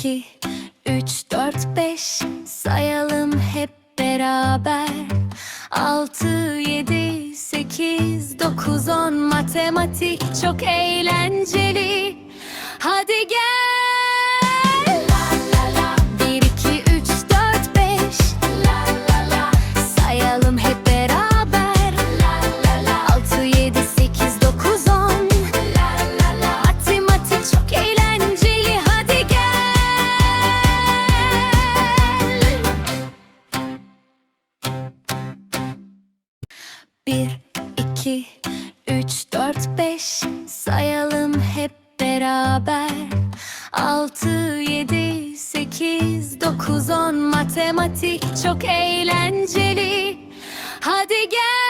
2, 3, 4, 5 sayalım hep beraber. 6, 7, 8, 9, 10 matematik çok eğlenceli. Hadi gel 2, 3, 4, 5 Sayalım hep beraber. 6, 7, 8, 9, 10 Matematik çok eğlenceli. Hadi gel.